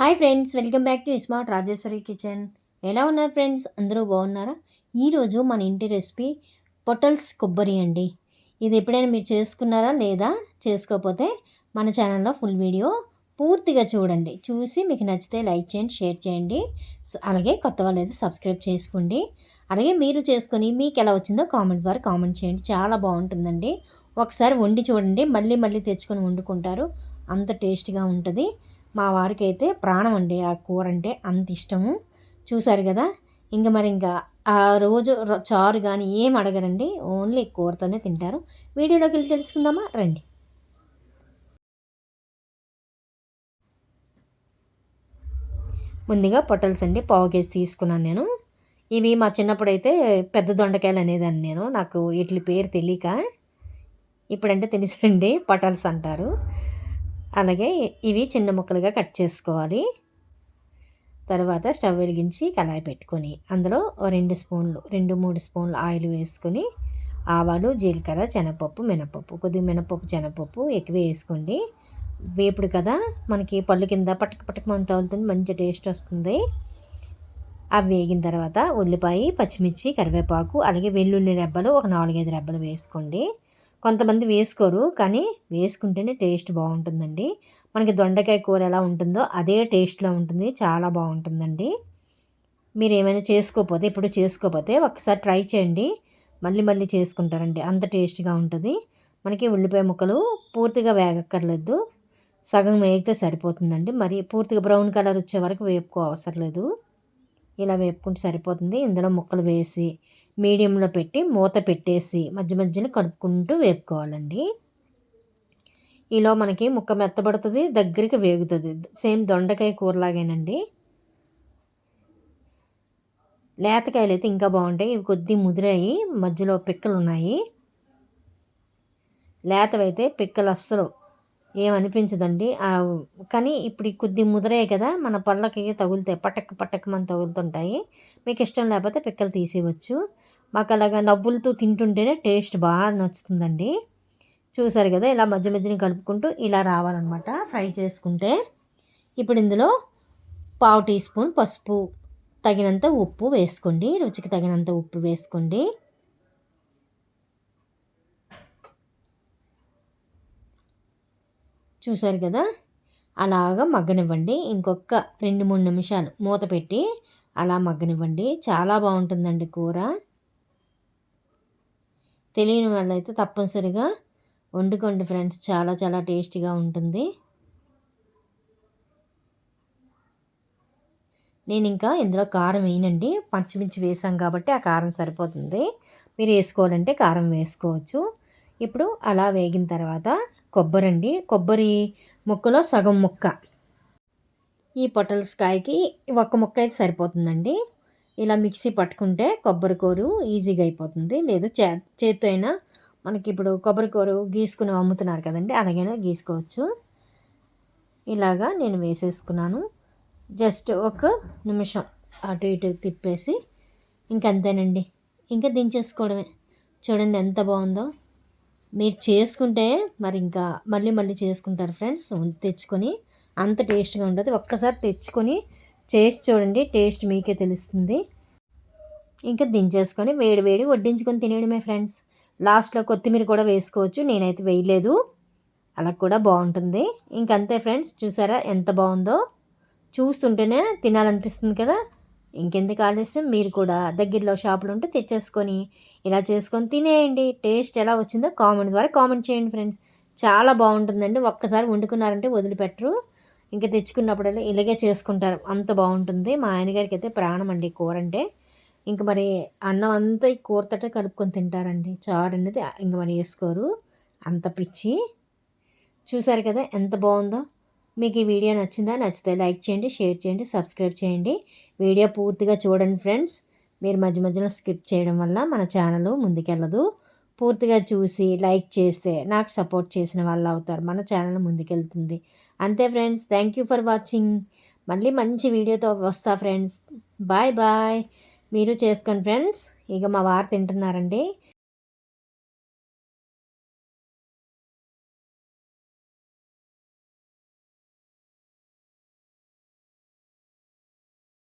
Hi friends welcome back to smart Rajeshwari kitchen. ఎలా ఉన్నారు friends? అందరూ బాగున్నారా? ఈరోజు మన ఇంటి రెసిపీ పొటల్స్ కొబ్బరి అండి. ఇది ఎప్పుడైనా మీరు చేసుకున్నారా లేదా? చేసుకోకపోతే మన ఛానల్లో ఫుల్ వీడియో పూర్తిగా చూడండి. చూసి మీకు నచ్చితే లైక్ చేయండి షేర్ చేయండి. అలాగే కొత్త వాళ్ళు అయితే సబ్స్క్రైబ్ చేసుకోండి. అలాగే మీరు చేసుకొని మీకు ఎలా వచ్చిందో కామెంట్ ద్వారా కామెంట్ చేయండి. చాలా బాగుంటుందండి. ఒకసారి వండి చూడండి. మళ్ళీ మళ్ళీ తెచ్చుకొని వండుకుంటారు. అంత టేస్ట్గా ఉంటుంది. మా వారికి అయితే ప్రాణం అండి ఆ కూర అంటే అంత ఇష్టము. చూశారు కదా? ఇంకా మరి ఇంకా ఆ రోజు చారు కానీ ఏం అడగరండి. ఓన్లీ కూరతోనే తింటారు. వీడియోలోకి వెళ్ళి తెలుసుకుందామా? రండి. ముందుగా పొటల్స్ అండి పావు కేజీ తీసుకున్నాను నేను. ఇవి మా చిన్నప్పుడు అయితే పెద్ద దొండకాయలు అనేదాన్ని నేను. నాకు వీటి పేరు తెలియక ఇప్పుడంటే తెలుసండి పొటల్స్ అంటారు. అలాగే ఇవి చిన్న ముక్కలుగా కట్ చేసుకోవాలి. తర్వాత స్టవ్ వెలిగించి కళాయి పెట్టుకొని అందులో రెండు స్పూన్లు రెండు మూడు స్పూన్లు ఆయిల్ వేసుకొని ఆవాలు జీలకర్ర శనగపప్పు మినపప్పు. కొద్దిగా మినపప్పు శనగపప్పు ఎక్కువ వేసుకోండి. వేపుడు కదా మనకి పళ్ళు కింద పట్టక పట్టక తగులుతుంది మంచి టేస్ట్ వస్తుంది. అవి వేగిన తర్వాత ఉల్లిపాయ పచ్చిమిర్చి కరివేపాకు అలాగే వెల్లుల్లి రెబ్బలు ఒక నాలుగైదు రెబ్బలు వేసుకోండి. కొంతమంది వేసుకోరు కానీ వేసుకుంటేనే టేస్ట్ బాగుంటుందండి. మనకి దొండకాయ కూర ఎలా ఉంటుందో అదే టేస్ట్లో ఉంటుంది చాలా బాగుంటుందండి. మీరు ఏమైనా చేసుకోకపోతే ఇప్పుడు చేసుకోకపోతే ఒకసారి ట్రై చేయండి. మళ్ళీ మళ్ళీ చేసుకుంటారండి అంత టేస్ట్గా ఉంటుంది. మనకి ఉల్లిపాయ ముక్కలు పూర్తిగా వేగక్కర్లేదు. సగం వేగితే సరిపోతుందండి. మరి పూర్తిగా బ్రౌన్ కలర్ వచ్చే వరకు వేపుకో అవసరం లేదు. ఇలా వేపుకుంటే సరిపోతుంది. ఇందులో ముక్కలు వేసి మీడియంలో పెట్టి మూత పెట్టేసి మధ్య మధ్యలో కలుపుకుంటూ వేపుకోవాలండి. ఈలో మనకి ముక్క మెత్తబడుతుంది దగ్గరికి వేగుతుంది. సేమ్ దొండకాయ కూరలాగేనండి. లేతకాయలు అయితే ఇంకా బాగుంటాయి. ఇవి కొద్ది ముదిరాయి మధ్యలో పిక్కలు ఉన్నాయి లేతవైతే పిక్కలు అస్సలు ఏమనిపించదండి? కానీ ఇప్పుడు కొద్ది ముదరే కదా మన పళ్ళకి తగులుతాయి. పటక్ పటక్ మన తగులుతుంటాయి. మీకు ఇష్టం లేకపోతే పిక్కలు తీసేయవచ్చు. మాకు అలాగా నవ్వులతో తింటుంటేనే టేస్ట్ బాగా నచ్చుతుందండి. చూసారు కదా ఇలా మధ్య మధ్యని కలుపుకుంటూ ఇలా రావాలన్నమాట. ఫ్రై చేసుకుంటే ఇప్పుడు ఇందులో పావు టీ స్పూన్ పసుపు తగినంత ఉప్పు వేసుకోండి. రుచికి తగినంత ఉప్పు వేసుకోండి. చూశారు కదా? అలాగా మగ్గనివ్వండి. ఇంకొక రెండు మూడు నిమిషాలు మూత పెట్టి అలా మగ్గనివ్వండి. చాలా బాగుంటుందండి కూర. తెలియని వాళ్ళైతే తప్పనిసరిగా వండుకోండి ఫ్రెండ్స్. చాలా చాలా టేస్టీగా ఉంటుంది. నేను ఇంకా ఇందులో కారం వేయనండి. పచ్చిమిర్చి వేసాం కాబట్టి ఆ కారం సరిపోతుంది. మీరు వేసుకోవాలంటే కారం వేసుకోవచ్చు. ఇప్పుడు అలా వేగిన తర్వాత కొబ్బరి అండి కొబ్బరి ముక్కలో సగం ముక్క. ఈ పొటల్స్కాయకి ఒక్క ముక్క అయితే సరిపోతుందండి. ఇలా మిక్సీ పట్టుకుంటే కొబ్బరి కూరు ఈజీగా అయిపోతుంది. లేదా చే చేతితో అయినా మనకి ఇప్పుడు కొబ్బరి కూర గీసుకుని అమ్ముతున్నారు కదండి అలాగైనా గీసుకోవచ్చు. ఇలాగా నేను వేసేసుకున్నాను. జస్ట్ ఒక నిమిషం అటు ఇటు తిప్పేసి ఇంకంతేనండి. ఇంకా దించేసుకోవడమే. చూడండి ఎంత బాగుందో. మీరు చేసుకుంటే మరి ఇంకా మళ్ళీ మళ్ళీ చేసుకుంటారు ఫ్రెండ్స్. తెచ్చుకొని అంత టేస్ట్గా ఉంటుంది. ఒక్కసారి తెచ్చుకొని చేసి చూడండి టేస్ట్ మీకే తెలుస్తుంది. ఇంకా దించేసుకొని వేడి వేడి వడ్డించుకొని తినేయడమే ఫ్రెండ్స్. లాస్ట్లో కొత్తిమీర కూడా వేసుకోవచ్చు. నేనైతే వేయలేదు. అలా కూడా బాగుంటుంది. ఇంకంతే ఫ్రెండ్స్. చూసారా ఎంత బాగుందో? చూస్తుంటేనే తినాలనిపిస్తుంది కదా. ఇంకెందుకు ఆలస్యం? మీరు కూడా దగ్గరలో షాపులు ఉంటే తెచ్చేసుకొని ఇలా చేసుకొని తినేయండి. టేస్ట్ ఎలా వచ్చిందో కామెంట్ ద్వారా కామెంట్ చేయండి ఫ్రెండ్స్. చాలా బాగుంటుందండి. ఒక్కసారి వండుకున్నారంటే వదిలిపెట్టరు. ఇంకా తెచ్చుకున్నప్పుడల్లా ఇలాగే చేసుకుంటారు. అంత బాగుంటుంది. మా ఆయనగారికి అయితే ప్రాణం అండి కూర అంటే ఇంక మరి అన్నం అంతా ఈ కూరతట కలుపుకొని తింటారండి. చారు అనేది ఇంక మరి వేసుకోరు. అంత పిచ్చి. చూసారు కదా ఎంత బాగుందో? మీకు ఈ వీడియో నచ్చిందా నచ్చితే లైక్ చేయండి షేర్ చేయండి సబ్స్క్రైబ్ చేయండి. వీడియో పూర్తిగా చూడండి ఫ్రెండ్స్. మీరు మధ్య మధ్యలో స్కిప్ చేయడం వల్ల మన ఛానల్ ముందుకెళ్ళదు. పూర్తిగా చూసి లైక్ చేస్తే నాకు సపోర్ట్ చేసిన వాళ్ళు అవుతారు. మన ఛానల్ ముందుకెళ్తుంది. అంతే friends. Thank you for watching. మళ్ళీ మంచి వీడియోతో వస్తా ఫ్రెండ్స్. Bye bye. మీరు చేసుకోండి ఫ్రెండ్స్. ఇక మా వారు తింటున్నారండి.